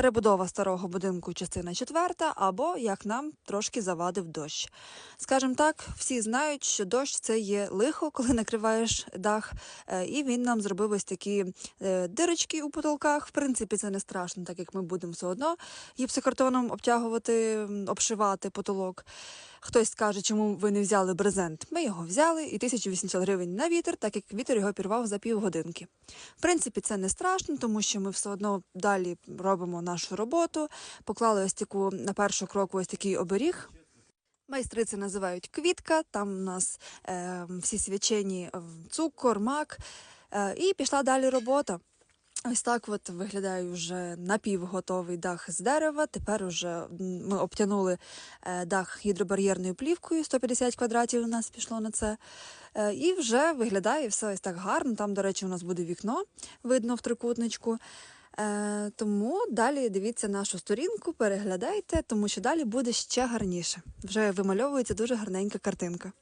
Перебудова старого будинку частина четверта, або як нам трошки завадив дощ. Скажем так, всі знають, що дощ це є лихо, коли накриваєш дах, е, і він нам зробив ось такі е, дирочки у потолках. В принципі, це не страшно, так як ми будемо все одно гіпсокартоном обтягувати, обшивати потолок. Хтось скаже, чому ви не взяли брезент. Ми його взяли і 1800 гривень на вітер, так як вітер його пірвав за півгодинки. В принципі, це не страшно, тому що ми все одно далі робимо нашу роботу. Поклали ось таку на першу кроку ось такий оберіг. Майстри це називають квітка. Там у нас е, всі свячені е, цукор, мак. Е, і пішла далі робота. Ось так от виглядає вже напівготовий дах з дерева. Тепер уже ми обтянули е, дах гідробар'єрною плівкою. 150 квадратів у нас пішло на це. Е, І вже виглядає все ось так гарно. Там, до речі, у нас буде вікно, видно в трикутничку. Е, Тому далі дивіться нашу сторінку, переглядайте, тому що далі буде ще гарніше. Вже вимальовується дуже гарненька картинка.